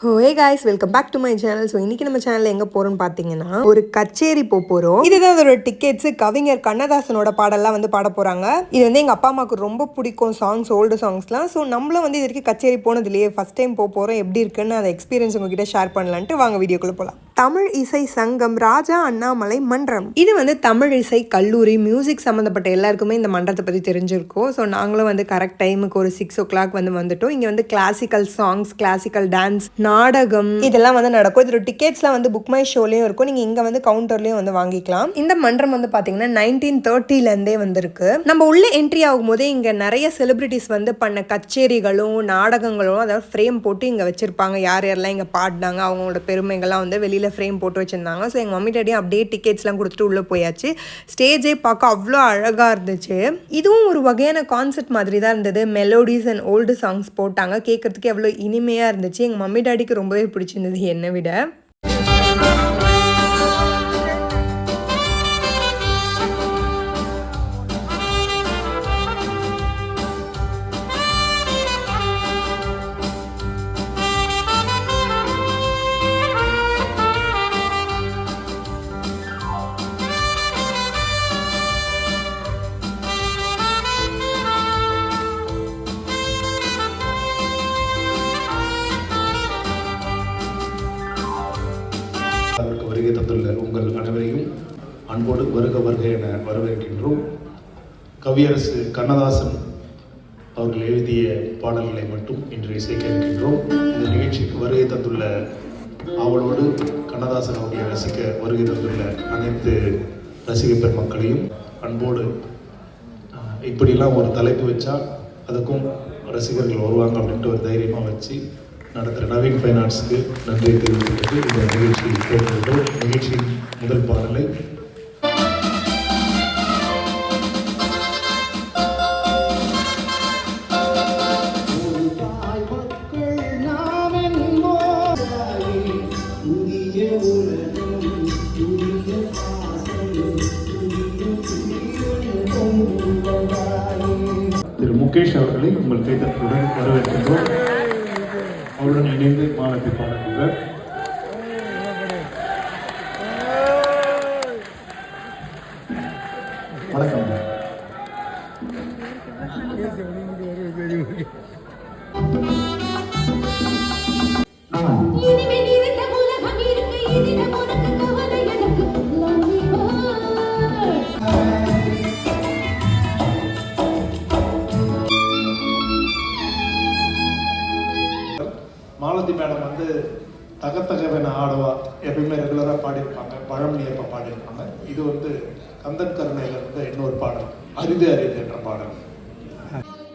Hey guys welcome back to my channel so இன்னைக்கு நம்ம channel எங்கே போகிறோம்னு பார்த்தீங்கன்னா ஒரு கச்சேரி போக போகிறோம் இதுதான் அதோட டிக்கெட்ஸ் கவிஞர் கண்ணதாசனோட பாடல்லாம் வந்து பாட போகிறாங்க இது வந்து எங்கள் அப்பா அம்மாவுக்கு ரொம்ப பிடிக்கும் சாங்ஸ் ஓல்டு சாங்ஸ்லாம் ஸோ நம்மளும் வந்து இது வரைக்கும் கச்சேரி போனதுலேயே ஃபஸ்ட் டைம் போக போகிறோம் எப்படி இருக்குன்னு அந்த எக்ஸ்பீரியன்ஸ் உங்ககிட்ட ஷேர் பண்ணலான்ட்டு வாங்க வீடியோக்குள்ளே போகலாம் தமிழ் இசை சங்கம் ராஜா அண்ணாமலை மன்றம். இது வந்து தமிழ் இசை கல்லூரி மியூசிக் சம்மந்தப்பட்ட எல்லாருக்குமே இந்த மன்றத்தை பற்றி தெரிஞ்சிருக்கும். ஸோ நாங்களும் வந்து கரெக்ட் டைமுக்கு ஒரு சிக்ஸ் ஓ கிளாக் வந்து வந்துட்டோம். இங்கே வந்து கிளாசிக்கல் சாங்ஸ் கிளாசிக்கல் டான்ஸ் நாடகம். இதெல்லாம் வந்து நடக்கும். இதோட டிக்கெட்ஸ்லாம் வந்து புக் மை ஷோலையும் இருக்கும். நீங்கள் இங்கே வந்து கவுண்டர்லேயும் வந்து வாங்கிக்கலாம். இந்த மன்றம் வந்து பார்த்தீங்கன்னா நைன்டீன் தேர்ட்டிலேருந்தே வந்திருக்கு. நம்ம உள்ள என்ட்ரி ஆகும்போதே இங்கே நிறைய செலிபிரிட்டிஸ் வந்து பண்ண கச்சேரிகளும் நாடகங்களும் அதாவது ஃப்ரேம் போட்டு இங்கே வச்சிருப்பாங்க. யார் யாரெல்லாம் இங்கே பாடினாங்க அவங்களோட பெருமைகள்லாம் வந்து வெளியில் ஃப்ரேம் போட்டு வச்சுருந்தாங்க. ஸோ எங்கள் மம்மி டேடியும் அப்படியே டிக்கெட்ஸ்லாம் கொடுத்துட்டு உள்ளே போயாச்சு. ஸ்டேஜே பார்க்க அவ்வளோ அழகாக இருந்துச்சு. இதுவும் ஒரு வகையான கான்செப்ட் மாதிரி தான் இருந்தது. மெலோடிஸ் அண்ட் ஓல்டு சாங்ஸ் போட்டாங்க. கேட்கறதுக்கு எவ்வளோ இனிமையாக இருந்துச்சு. எங்கள் மம்மி டாடிக்கு ரொம்பவே பிடிச்சிருந்தது என்னை விட. அதற்கு வருகை தந்துள்ள உங்கள் அனைவரையும் அன்போடு வருக வருக என வரவேற்கின்றோம். கவியரசு கண்ணதாசன் அவர்கள் எழுதிய பாடல்களை மட்டும் இன்று இசைக்க இருக்கின்றோம் இந்த நிகழ்ச்சிக்கு வருகை தந்துள்ள அவளோடு கண்ணதாசன் அவர்களை ரசிக்க வருகை தந்துள்ள அனைத்து ரசிக பெருமக்களையும் அன்போடு இப்படிலாம் ஒரு தலைப்பு வச்சா அதுக்கும் ரசிகர்கள் வருவாங்க அப்படின்ட்டு ஒரு தைரியமாக வச்சு நடத்துகிற நவீன் ஃபைனான்ஸுக்கு நன்றி தெரிவித்துவிட்டு இந்த நிகழ்ச்சியை கேட்கின்றோம் நிகழ்ச்சியின் முதல் பாடலை திரு முகேஷ் அவர்களை உங்கள் கைத்தட்டுடன் வரவேற்கின்றோம். அவருடன் இணைந்து மாலத்தை பாடுகிறார் வணக்கம். தகத்தகவென ஆடவா. எப்பயுமே ரெகுலராக பாடியிருப்பாங்க. பழமொழி எப்போ பாடியிருப்பாங்க? இது வந்து கந்தன் கருணையில இருந்து இன்னொரு பாடல். அரிது அரிது என்ற பாடல்.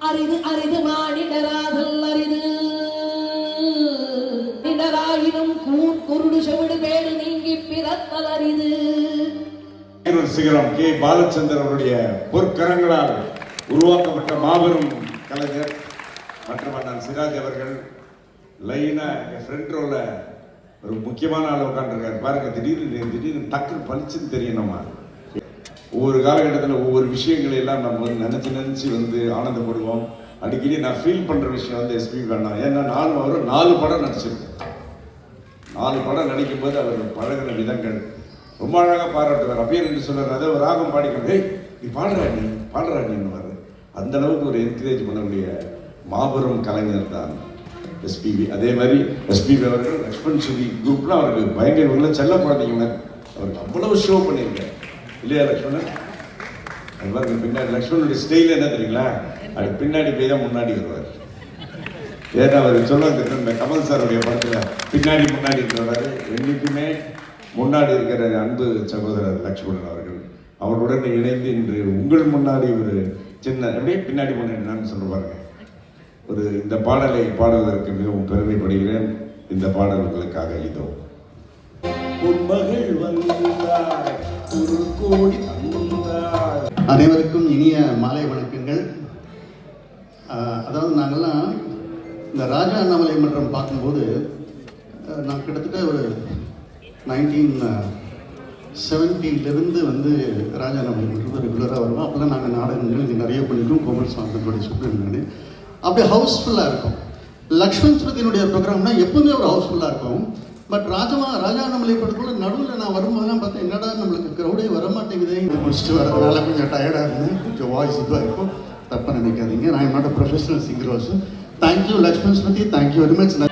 அரிது அரிது மானிடராதல் அரிது. நிடராயினும் கூன் குருடு செவிடு பேடு நீங்கி பிறத்தல் அரிது. சிகரம் கே. பாலச்சந்தர் அவருடைய பொற்கரங்களால் உருவாக்கப்பட்ட மாபெரும் கலைஞர். மற்றும் அண்ணன் சிராஜ் அவர்கள் லைனா என் ஃப்ரண்ட் ரோல ஒரு முக்கியமான ஆள் உட்காந்துருக்காரு பாருங்க திடீர்னு திடீர்னு டக்குன்னு பளிச்சுன்னு தெரியும் நம்ம. ஒவ்வொரு காலகட்டத்தில் ஒவ்வொரு விஷயங்களை எல்லாம் நம்ம வந்து நினச்சி நினச்சி வந்து ஆனந்தப்படுவோம். அடிக்கடி நான் ஃபீல் பண்ணுற விஷயம் வந்து எஸ்பி கண்ணா ஏன்னா நானும் அவரும் நாலு படம் நடிச்சிருக்கோம். நாலு படம் நடிக்கும் போது அவர் பழகிற விதங்கள். ரொம்ப அழகாக பாராட்டுவார். அப்பயே என்று சொல்கிறார் அதை ஒரு ராகம் பாடிக்கணும் ஏய் நீ பாடுறா நீ பாடுறா நீ அந்த அளவுக்கு ஒரு என்கரேஜ் பண்ணக்கூடிய மாபெரும் கலைஞர் தான் எஸ்பிபி. அதே மாதிரி எஸ்பிபி அவர்கள் லக்ஷ்மண் சுதி குரூப்ல அவருக்கு பயங்கர இவங்கள செல்ல குழந்தைங்க. மாதிரி அவருக்கு அவ்வளவு ஷோ பண்ணியிருக்காரு. இல்லையா லக்ஷ்மணன் அது பாருங்க பின்னாடி லக்ஷ்மணனுடைய ஸ்டைல் என்ன தெரியுங்களா? அது பின்னாடி போய் தான் முன்னாடி வருவார். ஏன்னா அவர் சொல்லுவாங்க இந்த கமல் சாருடைய படத்தில் பின்னாடி முன்னாடி இருக்கிறவர் என்னைக்குமே முன்னாடி இருக்கிற அன்பு சகோதரர் லக்ஷ்மணன் அவர்கள் அவருடன் இணைந்து இன்று உங்கள் முன்னாடி ஒரு சின்ன அப்படியே பின்னாடி முன்னாடி நான் சொல்லுவாருங்க. ஒரு இந்த பாடலை பாடுவதற்கு மிகவும் பெருமைப்படுகிறேன். இந்த பாடல் உங்களுக்காக இதோ. அனைவருக்கும் இனிய மாலை வணக்கங்கள். அதாவது நாங்கள்லாம் இந்த ராஜா அண்ணாமலை மன்றம் பார்க்கும்போது நான் கிட்டத்தட்ட ஒரு நைன்டீன் செவன்ட்டிலேருந்து வந்து ராஜா அண்ணாமலை மன்றம் ரெகுலராக வருவோம். அப்போல்லாம் நாங்கள் நாடகங்கள் நிறைய பண்ணியிருக்கோம். கோமல் சாந்தனுடைய சுப்ரமணியன் அப்படியே ஹவுஸ்ஃபுல்லாக இருக்கும். லக்ஷ்மண் ஸ்மிருதியினுடைய ப்ரோக்ராம்னா எப்பவுமே ஒரு ஹவுஸ்ஃபுல்லாக இருக்கும். பட் ராஜமா ராஜா நம்மளை படத்துல நடுவில் நான் வரும்போதெல்லாம் பார்த்தேன் என்னடா நம்மளுக்கு க்ரௌடே வரமாட்டேங்குதே? இது முடிச்சுட்டு வரதுனால கொஞ்சம் டயர்டாக இருந்தேன். கொஞ்சம் வாய்ஸ் இதுவாக இருக்கும். தப்பாக நினைக்காதீங்க. நான் என்னோட professional singer also thank you Lakshman Smruthi thank you very much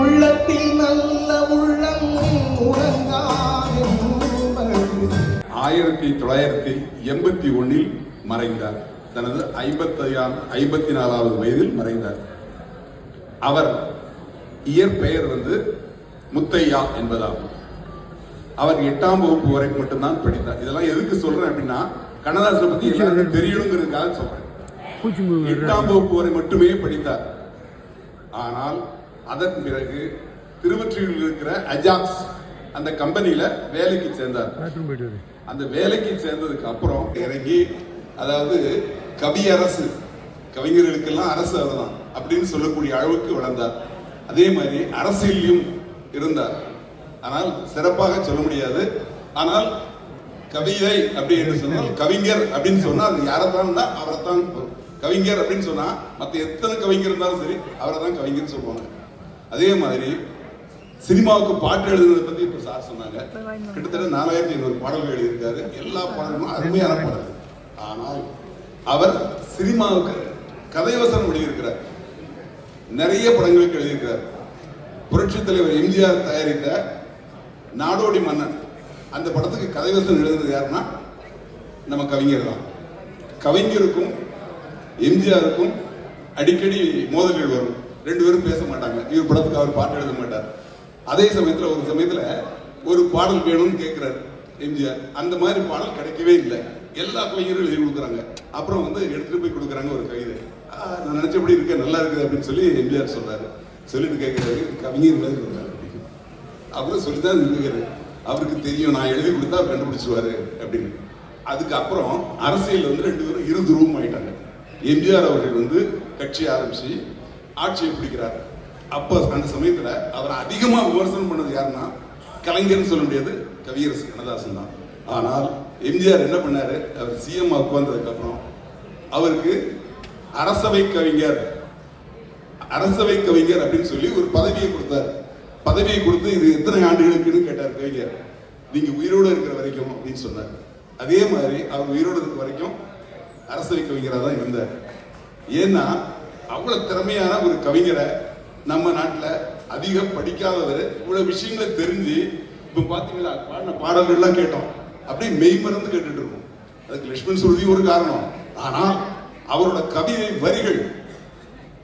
உள்ளத்தில் நல்ல உள்ளம் ஆயிரத்தி தொள்ளாயிரத்தி எண்பத்தி ஒன்னில் மறைந்தார். தனது ஐம்பத்தி ஐம்பத்தி நாலாவது வயதில் மறைந்தார். அவர் இயற்பெயர் வந்து முத்தையா என்பதாகும். அவர் எட்டாம் வகுப்பு வரை மட்டும்தான் படித்தார். இதெல்லாம் எதுக்கு சொல்றேன் அப்படின்னா கண்ணதாசனை பத்தி எல்லாருக்கும் தெரியணுங்கிறதுக்காக சொல்றேன். எட்டாம் வகுப்பு வரை மட்டுமே படித்தார். ஆனால் அதன் பிறகு திருவொற்றியூரில் இருக்கிற அஜாக்ஸ் அந்த கம்பெனியில வேலைக்கு சேர்ந்தார். அந்த வேலைக்கு சேர்ந்ததுக்கு அப்புறம் இறங்கி அதாவது கவியரசு கவிஞர்களுக்கெல்லாம் அரசு அதுதான் அப்படின்னு சொல்லக்கூடிய அளவுக்கு வளர்ந்தார். அதே மாதிரி அரசியலையும் இருந்தார். ஆனால் சிறப்பாக சொல்ல முடியாது. ஆனால் கவிதை அப்படி என்று சொன்னால் கவிஞர் அப்படின்னு சொன்னா அது யாரைத்தான் அவரைத்தான் கவிஞர் அப்படின்னு சொன்னா மற்ற எத்தனை கவிஞர் இருந்தாலும் சரி அவரை தான் கவிஞர் சொல்லுவாங்க. அதே மாதிரி சினிமாவுக்கு பாட்டு எழுதுனதை பத்தி இப்ப சார் சொன்னாங்க. கிட்டத்தட்ட நாலாயிரத்தி ஐநூறு பாடல்கள் எழுதியிருக்காரு. எல்லா பாடல்களும் அருமையான பாடல்கள். ஆனால் அவர் சினிமாவுக்கு கதை வசனம் எழுதியிருக்கிறார் நிறைய படங்களுக்கு எழுதியிருக்கிறார். புரட்சி தலைவர் எம்ஜிஆர் தயாரித்த நாடோடி மன்னன். அந்த படத்துக்கு கதை வசனம் எழுதுனது யாருன்னா நம்ம கவிஞர் தான். கவிஞருக்கும் எம்ஜிஆருக்கும் அடிக்கடி மோதல்கள் வரும். ரெண்டு பேரும் பேச மாட்டாங்க. இவர் படத்துக்கு அவர் பாட்டு எழுத மாட்டார். அதே சமயத்தில் ஒரு சமயத்தில் ஒரு பாடல் வேணும்னு கேட்குறாரு எம்ஜிஆர். அந்த மாதிரி பாடல் கிடைக்கவே இல்லை. எல்லா கவிஞரும் எழுதி கொடுக்குறாங்க. அப்புறம் வந்து எடுத்துகிட்டு போய் கொடுக்குறாங்க ஒரு கவிதை ஆ, நான் நினைச்சபடி இருக்க நல்லா இருக்குது அப்படின்னு சொல்லி எம்ஜிஆர் சொல்கிறாரு சொல்லிட்டு கேட்குறாரு கவிஞர் எழுதி கொடுக்குறாரு அப்படின்னு. சொல்லி தான் நிற்கிறாரு அவருக்கு தெரியும் நான் எழுதி கொடுத்தா அவர் கண்டுபிடிச்சிருவாரு அப்படின்னு. அதுக்கப்புறம் அரசியல் வந்து ரெண்டு பேரும் இரு துருவம் ஆயிட்டாங்க. எம்ஜிஆர் அவர்கள் வந்து கட்சி ஆரம்பித்து ஆட்சியை பிடிக்கிறார். அப்போ அந்த சமயத்தில் அவர் அதிகமாக விமர்சனம் பண்ணது யாருன்னா கலைஞர்னு சொல்ல முடியாது கவியரசு கண்ணதாசன் தான். ஆனால் எம்ஜிஆர் என்ன பண்ணாரு? அவர் சிஎம் உட்கார்ந்ததுக்கு அப்புறம் அவருக்கு அரசவை கவிஞர் அரசவை கவிஞர் அப்படின்னு சொல்லி ஒரு பதவியை கொடுத்தார். பதவியை கொடுத்து இது எத்தனை ஆண்டுகளுக்குன்னு கேட்டார் கவிஞர். நீங்க உயிரோடு இருக்கிற வரைக்கும் அப்படின்னு சொன்னார். அதே மாதிரி அவர் உயிரோடு இருக்கிற வரைக்கும் அரசவை கவிஞராக தான் இருந்தார். ஏன்னா அவ்வளவு திறமையான ஒரு கவிஞரை நம்ம நாட்டில் அதிகம் படிக்காதவர் இவ்வளவு விஷயங்களை தெரிஞ்சு இப்ப பாத்தீங்களா பாடின பாடல்கள்லாம் கேட்டோம். அப்படியே மெய்மறந்து கேட்டுட்டு இருக்கும். அதுக்கு லட்சுமண் சுருதி ஒரு காரணம். ஆனால் அவரோட கவிதை வரிகள்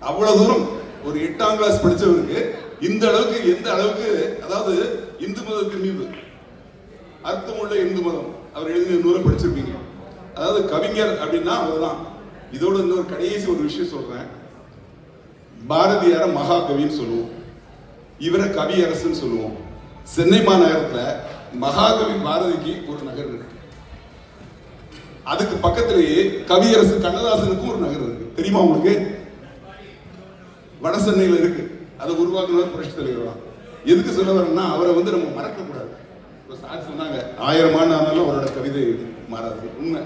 அவ்வளவு தூரம் ஒரு எட்டாம் கிளாஸ் படிச்சவருக்கு இந்த அளவுக்கு எந்த அளவுக்கு அதாவது இந்து மதத்தின் மீது அர்த்தமுள்ள இந்து மதம் அவர் எழுதின நூலை படிச்சிருப்பீங்க. அதாவது கவிஞர் அப்படின்னா அவர்தான் இதோட இன்னொரு கடைசி ஒரு விஷயம் சொல்றேன். பாரதியார மகாகவின்னு சொல்லுவோம். இவரை கவியரசுன்னு சொல்லுவோம். சென்னை மாநகரத்தில் மகாகவி பாரதிக்கு ஒரு நகர் இருக்கு. அதுக்கு பக்கத்திலேயே கவியரசு கண்ணதாசனுக்கும் ஒரு நகர் இருக்கு. தெரியுமா உங்களுக்கு? வட சென்னையில் இருக்கு. அதை உருவாக்குனவர் புரட்சி தலைவர் தான். எதுக்கு சொல்ல வரேன்னா அவரை வந்து நம்ம மறக்க கூடாது சார் சொன்னாங்க ஆயிரம் ஆண்டு ஆனாலும் அவரோட கவிதை மாறாது. உண்மை.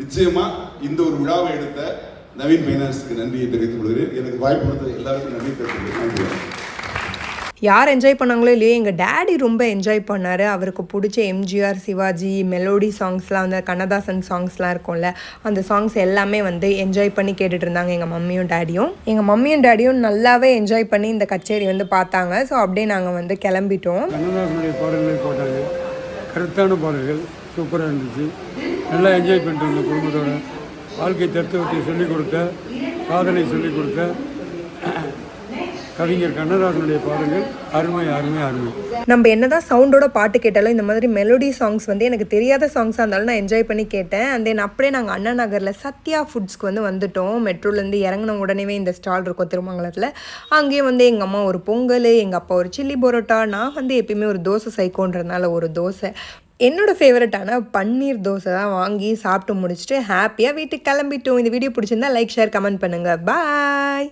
நிச்சயமா இந்த ஒரு விழாவை எடுத்த நவீன் பைனான்ஸுக்கு நன்றியை தெரிவித்துக் கொள்கிறேன். எனக்கு வாய்ப்பு கொடுத்த எல்லாருக்கும் நன்றி தெரிவித்துக் நன்றி. யார் என்ஜாய் பண்ணாங்களோ இல்லையோ எங்கள் டேடி ரொம்ப என்ஜாய் பண்ணார். அவருக்கு பிடிச்ச எம்ஜிஆர் சிவாஜி மெலோடி சாங்ஸ்லாம் வந்து கண்ணதாசன் சாங்ஸ்லாம் இருக்கும்ல அந்த சாங்ஸ் எல்லாமே வந்து என்ஜாய் பண்ணி கேட்டுட்டு இருந்தாங்க எங்கள் மம்மியும் டேடியும் எங்கள் மம்மியும் டேடியும் நல்லாவே என்ஜாய் பண்ணி இந்த கச்சேரி வந்து பார்த்தாங்க. ஸோ அப்படியே நாங்கள் வந்து கிளம்பிட்டோம். கண்ணதாசனுடைய பாடல்கள் போட்டாங்க. கருத்தான பாடல்கள் சூப்பராக இருந்துச்சு. நல்லா என்ஜாய் பண்ணிட்டு இருந்தோம் குடும்பத்தோட வாழ்க்கை தத்துவத்தை சொல்லிக் கொடுத்த காதலை சொல்லிக் கொடுத்த கவிஞர் கண்ணதாசனுடைய பாடல்கள் அருமை அருமை அருமை. நம்ம என்னதான் சவுண்டோட பாட்டு கேட்டாலும் இந்த மாதிரி மெலோடி சாங்ஸ் வந்து எனக்கு தெரியாத சாங்ஸாக இருந்தாலும் நான் என்ஜாய் பண்ணி கேட்டேன். அண்ட் தென் அப்படியே நாங்கள் அண்ணா நகரில் சத்யா ஃபுட்ஸ்க்கு வந்து வந்துட்டோம். மெட்ரோலேருந்து இறங்கின உடனே இந்த ஸ்டால் இருக்கும் திருமங்கலத்தில். அங்கேயும் வந்து எங்கள் அம்மா ஒரு பொங்கல் எங்கள் அப்பா ஒரு சில்லி பரோட்டா நான் வந்து எப்பயுமே ஒரு தோசை சைக்கோன்றதுனால ஒரு தோசை. என்னோட ஃபேவரட்டான பன்னீர் தோசை தான் வாங்கி சாப்பிட்டு முடிச்சுட்டு ஹாப்பியாக வீட்டுக்கு கிளம்பிட்டோம். இந்த வீடியோ பிடிச்சிருந்தா லைக் ஷேர் கமெண்ட் பண்ணுங்கள் பாய்